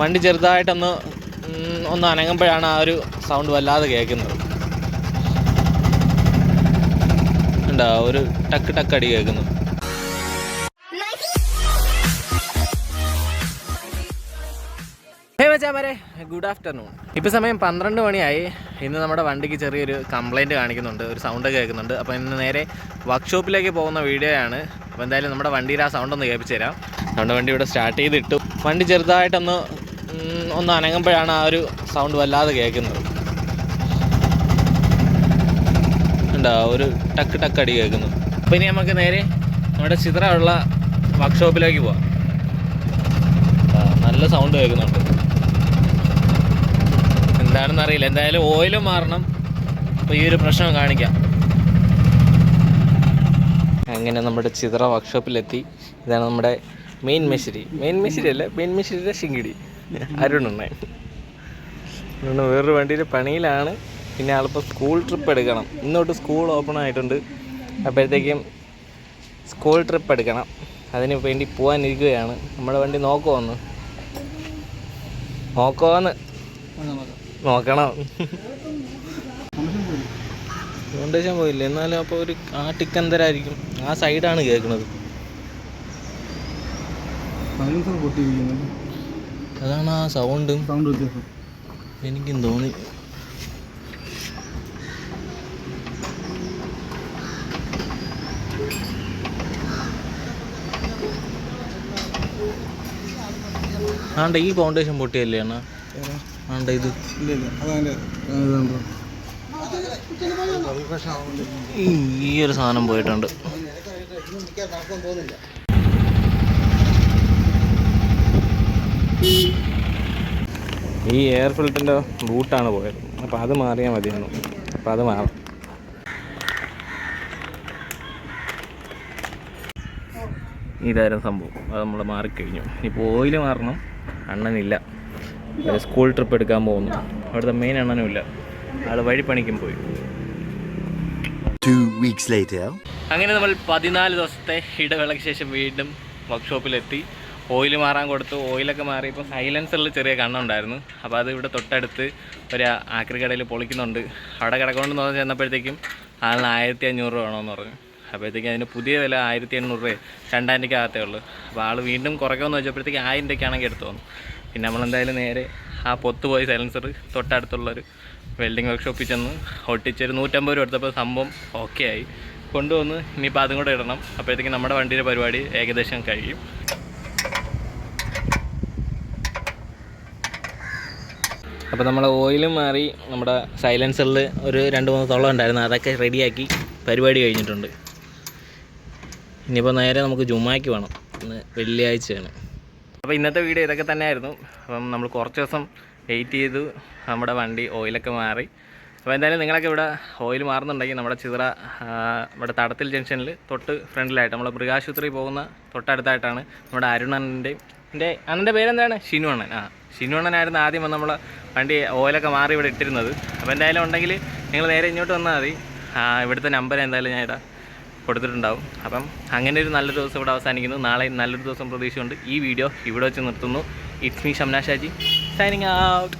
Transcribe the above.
വണ്ടി ചെറുതായിട്ടൊന്ന് ഒന്ന് അനങ്ങുമ്പോഴാണ് ആ ഒരു സൗണ്ട് വല്ലാതെ കേൾക്കുന്നത്. ഉണ്ടാ ഒരു ടക്ക് ടക്ക് അടി കേൾക്കുന്നു. മച്ചാമാരെ ഗുഡ് ആഫ്റ്റർനൂൺ ഇപ്പോൾ സമയം പന്ത്രണ്ട് മണിയായി. ഇന്ന് നമ്മുടെ വണ്ടിക്ക് ചെറിയൊരു കംപ്ലൈന്റ് കാണിക്കുന്നുണ്ട് ഒരു സൗണ്ട് കേൾക്കുന്നുണ്ട്. അപ്പോൾ ഇന്ന് നേരെ വർക്ക്ഷോപ്പിലേക്ക് പോകുന്ന വീഡിയോ ആണ്. അപ്പോൾ എന്തായാലും നമ്മുടെ വണ്ടിയിൽ ആ സൗണ്ട് ഒന്ന് കേൾപ്പിച്ച് തരാം. നമ്മുടെ വണ്ടി ഇവിടെ സ്റ്റാർട്ട് ചെയ്തിട്ടു. വണ്ടി ചെറുതായിട്ടൊന്ന് ഒന്ന് അനങ്ങുമ്പോഴാണ് ആ ഒരു സൗണ്ട് വല്ലാതെ കേൾക്കുന്നത്. ഉണ്ടോ ഒരു ടക്ക് ടക്ക് അടി കേൾക്കുന്നു. അപ്പോൾ ഇനി നമുക്ക് നേരെ നമ്മുടെ ചിത്രമുള്ള വർക്ക്ഷോപ്പിലേക്ക് പോവാം. നല്ല സൗണ്ട് കേൾക്കുന്നുണ്ട്. എന്താണെന്ന് അറിയില്ല. എന്തായാലും ഓയിൽ മാറണം. അപ്പോൾ ഈ ഒരു പ്രശ്നം കാണിക്കാം. അങ്ങനെ നമ്മുടെ ചിത്ര വർക്ക്ഷോപ്പിലെത്തി ഇതാണ് നമ്മുടെ മെയിൻ മെഷിരി മെയിൻ മെഷിരി അല്ല മെയിൻ മെഷിരിയുടെ ശിങ്കിടി. അരുണണ്ണൻ അരുണ് വേറൊരു വണ്ടിയിൽ പണിയിലാണ്. പിന്നെ ആളിപ്പോൾ സ്കൂൾ ട്രിപ്പ് എടുക്കണം. ഇന്നോട്ട് സ്കൂൾ ഓപ്പൺ ആയിട്ടുണ്ട്. അപ്പോഴത്തേക്കും സ്കൂൾ ട്രിപ്പ് എടുക്കണം. അതിന് വേണ്ടി പോകാനിരിക്കുകയാണ് നമ്മുടെ വണ്ടി നോക്കുമോന്ന് നോക്കുമോന്ന് നോക്കണം. ഫൗണ്ടേഷൻ പോയില്ല? എന്നാലും അപ്പോൾ ഒരു ആ ടിക്കന്തരായിരിക്കും. ആ സൈഡാണ് കേൾക്കുന്നത്. അതാണ് ആ സൗണ്ടും സൗണ്ട് വ്യത്യാസം. എനിക്കും തോന്നി. ആണ്ട ഈ ഫൗണ്ടേഷൻ പൊട്ടിയല്ലേ അണ്ണാ? ആണ്ട ഇത്. ഈ ഒരു സാധനം പോയിട്ടുണ്ട്. ഈ എയർ ഫിൽറ്ററിന്റെ ബൂട്ടാണ് പോയത്. അപ്പോൾ അത് മാറിയാൽ മതിയായിരുന്നു. അപ്പോൾ അത് മാറും ഇതായിരുന്നു സംഭവം. അത് നമ്മൾ മാറിക്കഴിഞ്ഞു. ഇപ്പോൾ ഓയിൽ മാറണം. അണ്ണനില്ല സ്കൂൾ ട്രിപ്പ് എടുക്കാൻ പോകുന്നു. അവിടുത്തെ മെയിൻ അണ്ണനും ഇല്ല അയാൾ വഴി പണിക്കും പോയി. Two weeks later. അങ്ങനെ നമ്മൾ പതിനാല് ദിവസത്തെ ഇടവേളയ്ക്ക് ശേഷം വീണ്ടും വർക്ക്ഷോപ്പിലെത്തി ഓയിൽ മാറാൻ കൊടുത്തു. ഓയിലൊക്കെ മാറി. ഇപ്പം സൈലൻസറിൽ ചെറിയ കണ്ണുണ്ടായിരുന്നു. അപ്പോൾ അത് ഇവിടെ തൊട്ടടുത്ത് ഒരു ആക്രി കടയിൽ പൊളിക്കുന്നുണ്ട്. അവിടെ കിടക്കൊണ്ട് പറഞ്ഞ് ചെന്നപ്പോഴത്തേക്കും ആളിന് ആയിരത്തി അഞ്ഞൂറ് രൂപ വേണമെന്ന് പറഞ്ഞു. അപ്പോഴത്തേക്കും അതിന് പുതിയ വില ആയിരത്തി എണ്ണൂറ് രൂപ രണ്ടായിരം ഉള്ളൂ. അപ്പോൾ ആൾ വീണ്ടും കുറയ്ക്കുമെന്ന് വെച്ചപ്പോഴത്തേക്ക് ആയിരം രൂപയ്ക്കാണെങ്കിൽ എടുത്തു വന്നു. പിന്നെ നമ്മളെന്തായാലും നേരെ ആ പൊത്ത് പോയി സൈലൻസർ തൊട്ടടുത്തുള്ളൊരു വെൽഡിങ് വർക്ക്ഷോപ്പിൽ ചെന്ന് ഒട്ടിച്ചൊരു നൂറ്റമ്പത് രൂപ എടുത്തപ്പോൾ സംഭവം ഓക്കെ ആയി. കൊണ്ടുവന്ന് ഇനിയിപ്പോൾ അതും കൂടെ ഇടണം. അപ്പോഴത്തേക്കും നമ്മുടെ വണ്ടിയുടെ പരിപാടി ഏകദേശം കഴിയും. അപ്പോൾ നമ്മൾ ഓയിലും മാറി നമ്മുടെ സൈലൻസറിൽ ഒരു രണ്ട് മൂന്ന് തൊള്ളം ഉണ്ടായിരുന്നു. അതൊക്കെ റെഡിയാക്കി പരിപാടി കഴിഞ്ഞിട്ടുണ്ട്. ഇനിയിപ്പോൾ നേരെ നമുക്ക് ജുമാക്ക് വേണം. ഇന്ന് വെള്ളിയാഴ്ചയാണ്. അപ്പോൾ ഇന്നത്തെ വീഡിയോ ഇതൊക്കെ തന്നെയായിരുന്നു. അപ്പം നമ്മൾ കുറച്ച് ദിവസം വെയിറ്റ് ചെയ്തു. നമ്മുടെ വണ്ടി ഓയിലൊക്കെ മാറി. അപ്പോൾ എന്തായാലും നിങ്ങളൊക്കെ ഇവിടെ ഓയിൽ മാറുന്നുണ്ടെങ്കിൽ നമ്മുടെ ചിത്ര ഇവിടെ തടത്തിൽ ജംഗ്ഷനിൽ തൊട്ട് ഫ്രണ്ടിലായിട്ട് നമ്മൾ മൃഗാശുപത്രി പോകുന്ന തൊട്ടടുത്തായിട്ടാണ് നമ്മുടെ അരുണന്റെയും എന്റെ അണ്ണന്റെ പേരെന്താണ്? ഷിനു അണ്ണൻ. ആ. ഷിനു അണ്ണനായിരുന്നു ആദ്യം വന്ന് നമ്മളെ വണ്ടി ഓയിലൊക്കെ മാറി ഇവിടെ ഇട്ടിരുന്നത്. അപ്പോൾ എന്തായാലും ഉണ്ടെങ്കിൽ നിങ്ങൾ നേരെ ഇങ്ങോട്ട് വന്നാൽ മതി. ഇവിടുത്തെ നമ്പർ എന്തായാലും ഞാൻ ഇടാം കൊടുത്തിട്ടുണ്ടാവും. അപ്പം അങ്ങനെ ഒരു നല്ലൊരു ദിവസം ഇവിടെ അവസാനിക്കുന്നു. നാളെ നല്ലൊരു ദിവസം പ്രതീക്ഷയുണ്ട്. ഈ വീഡിയോ ഇവിടെ വെച്ച് നിർത്തുന്നു. It's me Shamna Shaji signing out